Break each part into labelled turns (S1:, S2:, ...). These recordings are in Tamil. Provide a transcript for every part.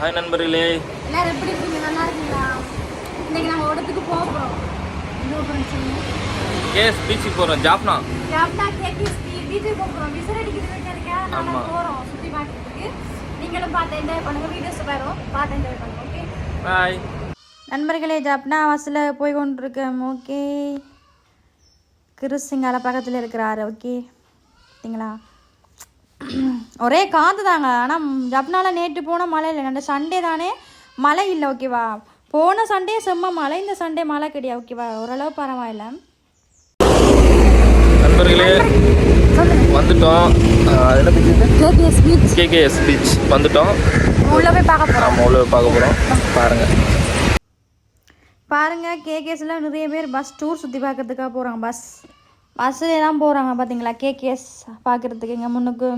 S1: ஹாய் நண்பர்களே
S2: எல்லாரும் எப்படி இருக்கீங்க நல்லா இருக்கீங்களா இன்னைக்கு ஓடத்துக்கு இடத்துக்கு போக போகிறோம்
S1: கேஸ் பீச்சுக்கு போகிறோம் ஜாப்னா
S2: ஜாப்னா கேபிஎஸ் பீச்சுக்கு போகிறோம் விசில் அடிக்கிறதுக்கு இருக்கா
S1: நாங்கள் போகிறோம் சுற்றி பார்க்கறதுக்கு
S2: நீங்களும் பாத்து என்ஜாய் பண்ணுங்கள் வீடியோஸ் வரும் பாத்து என்ஜாய் பண்ணுங்க ஓகே பை நண்பர்களே ஜாப்னா வாசல போய் கொண்டிருக்கோம் ஓகே கிறிஸ் சிங்கால பக்கத்தில் இருக்கிறாரு ஓகே சரிங்களா ஒரே காற்று தாங்க ஆனால் ஜப்னால நேற்று போன மழை இல்லை அந்த சண்டே தானே மழை இல்லை ஓகேவா போன சண்டே செம்ம மழை இந்த சண்டே மழை கிடையாது ஓகேவா ஓரளவு பரவாயில்ல
S1: நண்பர்களே வந்துட்டோம்
S2: கேகேஎஸ் பீச் கேகேஎஸ் வந்துட்டோம் உள்ளே போய் பார்க்க போகிறோம் நம்ம உள்ளே போய் பார்க்க போகிறோம் பாருங்கள் பாருங்கள் கேகேஎஸ்லாம் நிறைய பேர் பஸ் டூர் சுற்றி பார்க்கறதுக்காக போகிறாங்க பஸ் தான் போகிறாங்க பார்த்தீங்களா கேகேஎஸ் பார்க்குறதுக்கு இங்கே முன்னுக்கு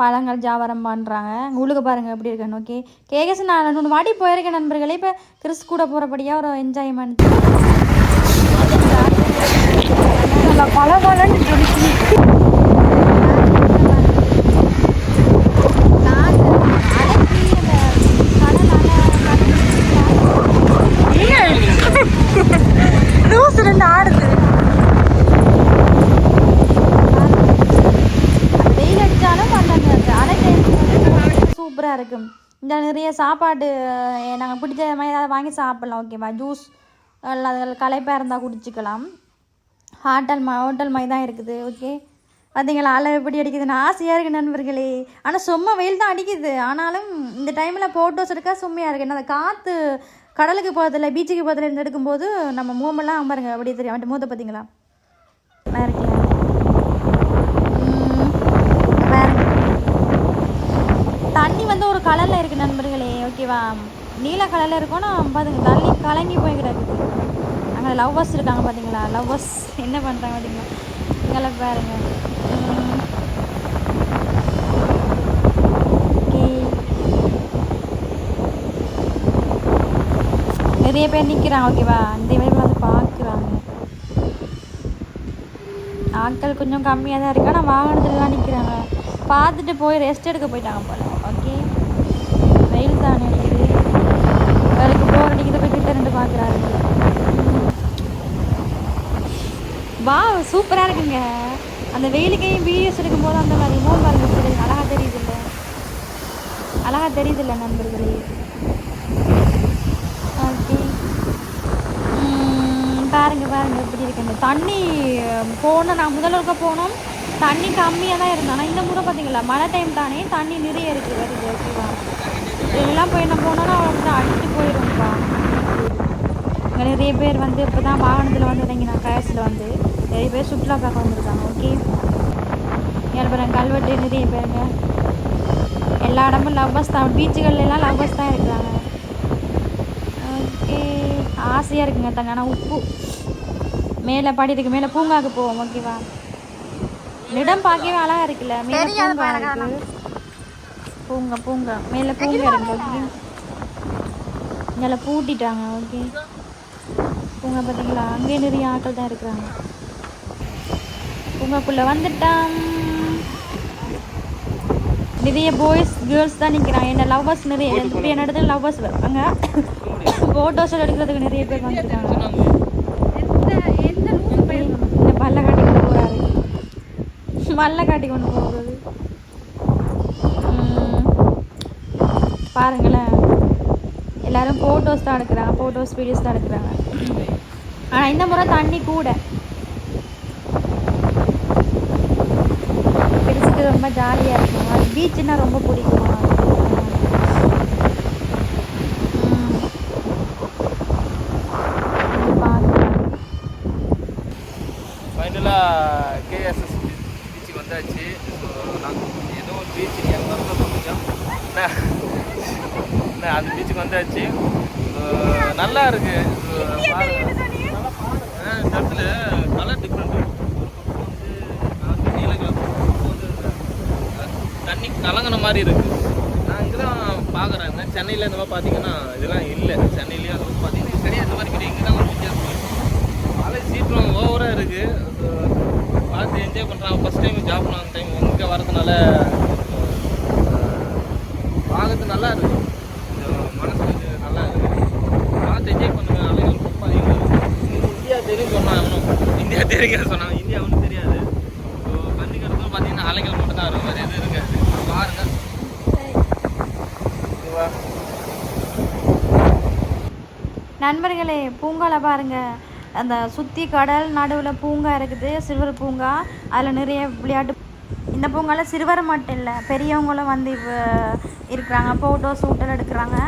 S2: பழங்கள் ஜாவரம் பண்ணுறாங்க உங்களுக்கு பாருங்கள் எப்படி இருக்கேன்னு ஓகே கேகேஸ் நான் ரெண்டு வாட்டி போயிருக்கேன் நண்பர்களே இப்போ கிறிஸ்து கூட போகிறபடியாக ஒரு என்ஜாய்மெண்ட் சொல்லி சாப்பாடு நாங்கள் பிடிச்ச மாதிரி ஏதாவது வாங்கி சாப்பிட்லாம் ஓகேவா ஜூஸ் அது களைப்பாக இருந்தால் குடிச்சிக்கலாம் ஹாட்டல் மா ஹோட்டல் மாதிரி தான் இருக்குது ஓகே பார்த்தீங்களா அலை எப்படி அடிக்குதுன்னு ஆசையாக இருக்குது நண்பர்களே ஆனால் சும்மா வெயில் தான் அடிக்குது ஆனாலும் இந்த டைமில் ஃபோட்டோஸ் எடுக்க சும்மையாக இருக்குது ஏன்னா அந்த காற்று கடலுக்கு போகிறதில்ல பீச்சுக்கு போகிறதில்ல இருந்து எடுக்கும்போது நம்ம மூமெல்லாம் பாருங்க அப்படியே தெரியும் அவன் மூத்த பார்த்தீங்களா இருக்குல்ல தண்ணி வந்து ஒரு கலரில் இருக்குது நண்பர்கள் ஓகேவா நீல கலரில் இருக்கோன்னா பார்த்துங்க தள்ளி கலங்கி போய் கிடக்குது அங்கே லவ்வர்ஸ் இருக்காங்க பார்த்தீங்களா லவ்வர்ஸ் என்ன பண்ணுறாங்க பார்த்தீங்களா இங்கெல்லாம் பாருங்க நிறைய பேர் நிற்கிறாங்க ஓகேவா அந்த மாதிரி வந்து பார்க்குறாங்க ஆட்கள் கொஞ்சம் கம்மியாக தான் இருக்கு ஆனால் வாகனத்துலலாம் நிற்கிறாங்க பார்த்துட்டு போய் ரெஸ்ட் எடுக்க போயிட்டாங்க போல சூப்பராக இருக்குங்க அந்த வெயிலுக்கையும் வீடியோஸ் எடுக்கும்போது அந்த மாதிரி இன்னும் பாருங்க தெரியுது அழகாக தெரியுதுல்ல அழகாக தெரியுதுல்ல நண்பர்களே ஓகே பாருங்க பாருங்க எப்படி இருக்கு இந்த தண்ணி போன நான் முதல் இருக்க போனோம் தண்ணி கம்மியாக தான் இருந்தோம் ஆனால் இந்த முறை பார்த்தீங்களா மழை டைம் தானே தண்ணி நிறைய இருக்குது வருது ஓகேவா இதெல்லாம் போய் என்ன போனோன்னா வந்து அடிச்சு போயிடும்ப்பா நிறைய பேர் வந்து இப்போ தான் வாகனத்தில் வந்து இறங்கினா கயசில் வந்து நிறைய பேர் சுற்றுலா பார்க்க வந்திருக்காங்க ஓகே ஏற்படுறாங்க கல்வெட்டு நிறைய பேருங்க எல்லா இடமும் லவ்வர்ஸ் தான் பீச்சுகள்லாம் லவ்வர்ஸ் தான் இருக்கிறாங்க ஓகே ஆசையாக இருக்குங்க தங்க ஆனால் உப்பு மேலே படித்துக்கு மேலே பூங்காவுக்கு போவோம் ஓகேவா இடம் பார்க்கவே அழகாக இருக்குல்ல மேலே பூங்கா இருக்குது பூங்கா பூங்கா மேலே பூங்கா இருக்கு ஓகே மேலே பூட்டிட்டாங்க ஓகே பூங்கா பார்த்தீங்களா அங்கேயே நிறைய ஆட்கள் தான் இருக்கிறாங்க பூங்காக்குள்ளே வந்துட்டான் நிறைய பாய்ஸ் கேர்ள்ஸ் தான் நிற்கிறாங்க என்ன லவ்வர்ஸ் நிறைய என்ன இடத்துல லவ்வர்ஸ் வருவாங்க ஃபோட்டோஸ் எடுக்கிறதுக்கு நிறைய பேர் வந்துருக்காங்க இந்த பல்ல காட்டி கொண்டு போகிறாரு மல்ல காட்டி கொண்டு போகிறது பாருங்களேன் எல்லாரும் ஃபோட்டோஸ் தான் எடுக்கிறாங்க ஃபோட்டோஸ் வீடியோஸ் தான் எடுக்கிறாங்க ஆனால் இந்த முறை தண்ணி கூட பார்க்குறதுக்கு ரொம்ப ஜாலியாக இருக்கும் அது பீச்சுனால் ரொம்ப பிடிக்கும்
S1: ஃபைனலாக கேஎஸ்எஸ் பீச்சுக்கு வந்தாச்சு நாங்கள் அந்த பீச்சுக்கு வந்தாச்சு நல்லா இருக்குது கலர் டிஃப்ரெண்ட் கலங்கின மாதிரி இருக்குது நான் இங்கதான் தான் சென்னையில சென்னையில் இந்த மாதிரி பார்த்தீங்கன்னா இதெல்லாம் இல்லை சென்னையிலேயே அது வந்து பார்த்தீங்கன்னா சரியாக இந்த மாதிரி கிடையாது இங்கே வித்தியாசம் சீட்லாம் ஓவராக இருக்குது பார்த்து என்ஜாய் பண்ணுறாங்க ஃபஸ்ட் டைம் ஜாப் பண்ணாங்க டைம் இங்கே வரதுனால பார்க்கறது நல்லா இருக்குது மனசுக்கு நல்லா இருக்குது என்ஜாய் இந்தியா தெரியும் சொன்னாங்க அவனும் இந்தியா தெரியும் சொன்னாங்க இந்தியா ஒன்றும் தெரியாது இப்போ கண்டிக்கிறதும் பார்த்தீங்கன்னா அலைகள் மட்டும் தான் இருக்கும் அது எது இருக்கு
S2: நண்பர்களே பூங்கால பாருங்க அந்த சுற்றி கடல் நடுவில் பூங்கா இருக்குது சிறுவர் பூங்கா அதில் நிறைய விளையாட்டு இந்த பூங்கால சிறுவர் மட்டும் இல்லை பெரியவங்களும் வந்து இருக்கிறாங்க ஃபோட்டோ சூட்டல் எடுக்கிறாங்க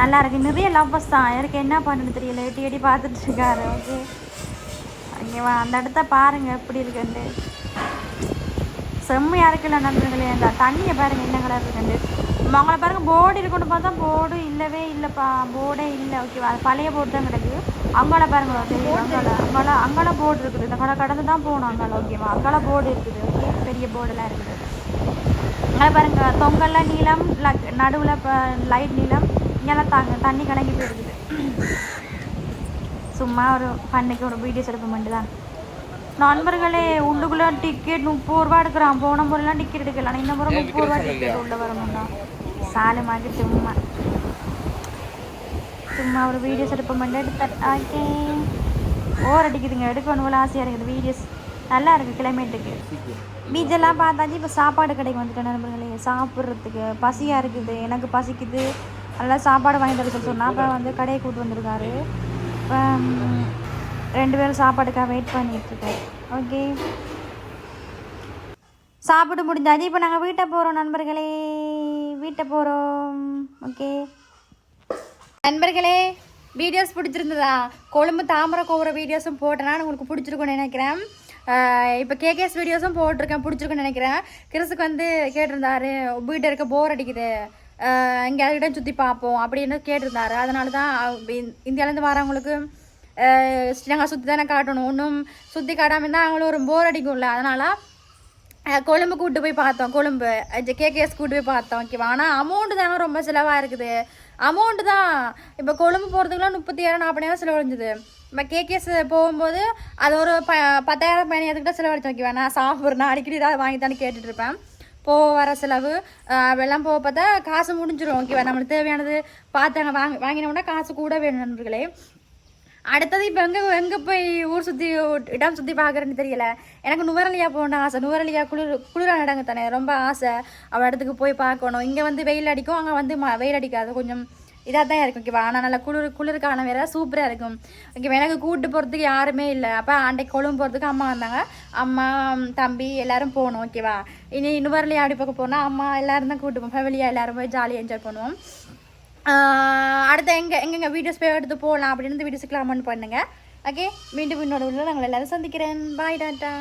S2: நல்லா இருக்கு நிறைய லவ்வர்ஸ் தான் எனக்கு என்ன பண்ணுன்னு தெரியல எட்டி எட்டி பார்த்துட்ருக்காரு ஓகே அங்கே அந்த இடத்த பாருங்கள் எப்படி இருக்குன்ட்டு செம்மையா இருக்குல்ல நண்பர்களே அந்த தண்ணியை பாருங்க என்ன கலர் இருக்குண்டு அவங்கள பாருங்கள் போர்டு இருக்கணும் பார்த்தா போர்டு இல்லவே இல்லைப்பா போர்டே இல்லை ஓகேவா அது பழைய போர்டு தான் கிடக்கு அங்கால பாருங்க அங்கால அங்கால போர்டு இருக்குது இந்த கடை கடந்து தான் போகணும் அங்கால ஓகேவா அங்கால போர்டு இருக்குது ஓகே பெரிய போர்டுலாம் இருக்குது அங்கே பாருங்க தொங்கல்ல நீளம் நடுவில் இப்போ லைட் நீளம் இங்கெல்லாம் தாங்க தண்ணி கலங்கி போயிருக்குது சும்மா ஒரு ஃபன்னுக்கு ஒரு வீடியோ எடுப்போம் மட்டும்தான் நண்பர்களே உள்ளுக்குள்ளே டிக்கெட் முப்பது ரூபா எடுக்கிறான் போன முறையெல்லாம் டிக்கெட் எடுக்கல இந்த முறை முப்பது ரூபா டிக்கெட் உள்ளே வரணும்னா சாலு மாதிரி சும்மா சும்மா ஒரு வீடியோஸ் எடுப்போம் எடுத்தாக்கே ஓர் அடிக்குதுங்க எடுக்கணும் ஆசையாக இருக்குது வீடியோஸ் நல்லா இருக்குது கிளைமேட்டுக்கு பீச்செல்லாம் பார்த்தாச்சு இப்போ சாப்பாடு கடைக்கு வந்துட்டேன் நண்பர்களே சாப்பிட்றதுக்கு பசியாக இருக்குது எனக்கு பசிக்குது நல்லா சாப்பாடு வாங்கி தர சொன்னால் அப்புறம் வந்து கடையை கூப்பிட்டு வந்திருக்காரு இப்போ ரெண்டு பேரும் சாப்பாடுக்காக வெயிட் பண்ணிட்டுருக்கேன் ஓகே சாப்பிட்டு முடிஞ்சாச்சு இப்போ நாங்கள் வீட்டை போகிறோம் நண்பர்களே வீட்டை போகிறோம் ஓகே நண்பர்களே வீடியோஸ் பிடிச்சிருந்ததா கொழும்பு தாமரை கோவுற வீடியோஸும் போட்டேன்னா உங்களுக்கு பிடிச்சிருக்கும்னு நினைக்கிறேன் இப்போ கேகேஎஸ் வீடியோஸும் போட்டிருக்கேன் பிடிச்சிருக்குன்னு நினைக்கிறேன் கிறிஸுக்கு வந்து கேட்டிருந்தாரு வீட்டில் இருக்க போர் அடிக்குது அதுக்கிட்ட சுற்றி பார்ப்போம் அப்படின்னு கேட்டிருந்தாரு அதனால தான் இந்தியாவிலேருந்து வரவங்களுக்கு நாங்கள் சுற்றி தானே காட்டணும் ஒன்றும் சுற்றி காட்டாமல் இருந்தால் அவங்களும் ஒரு போர் அடிக்கும்ல அதனால் கொழும்பு கூட்டு போய் பார்த்தோம் கொழும்பு கேகேஎஸ் கூட்டு போய் பார்த்தோம் ஓகேவா ஆனால் அமௌண்ட்டு தானே ரொம்ப செலவாக இருக்குது அமௌண்ட்டு தான் இப்போ கொழும்பு போகிறதுக்குலாம் முப்பத்தி ஏழு நாற்பதாயிரம் செலவழிஞ்சுது இப்போ கேகேஎஸ் போகும்போது அது ஒரு ப பத்தாயிரம் பதினாயிரத்துக்கு செலவழிச்சோம் ஓகேவா நான் சாப்பிட்றேன் நான் அடிக்கடி ஏதாவது வாங்கி தானே இருப்பேன் போக வர செலவு வெள்ளம் போக பார்த்தா காசு முடிஞ்சிடும் ஓகேவா நம்மளுக்கு தேவையானது பார்த்தாங்க வாங்க வாங்கினோம்னா காசு கூட வேணும் நண்பர்களே அடுத்தது இப்போ எங்கே எங்கே போய் ஊர் சுற்றி இடம் சுற்றி பார்க்குறேன்னு தெரியல எனக்கு நுவரலியா போகணும்னு ஆசை நுவரலியா குளிர் குளிரான இடங்க தானே ரொம்ப ஆசை அவள் இடத்துக்கு போய் பார்க்கணும் இங்கே வந்து வெயில் அடிக்கும் அங்கே வந்து ம வெயில் அடிக்காது கொஞ்சம் இதாக தான் இருக்கும் ஓகேவா ஆனால் நல்லா குளிர் குளிர்காலம் வேறு சூப்பராக இருக்கும் ஓகேவா எனக்கு கூட்டு போகிறதுக்கு யாருமே இல்லை அப்போ அன்றைக்கு கொழும்பு போகிறதுக்கு அம்மா வந்தாங்க அம்மா தம்பி எல்லோரும் போகணும் ஓகேவா இனி இன்னும் வரலையே அப்படி பக்கம் போனால் அம்மா எல்லோரும் தான் கூப்பிட்டு போவோம் ஃபேமிலியாக எல்லோரும் போய் ஜாலியாக என்ஜாய் பண்ணுவோம் அடுத்த எங்கே எங்கெங்கே வீடியோஸ் போய் எடுத்து போகலாம் அப்படின்னு வீடியோஸ் கிளாமன் பண்ணுங்கள் ஓகே மீண்டும் இன்னொரு உள்ள நாங்கள் எல்லோரும் சந்திக்கிறேன் பாய் டாட்டா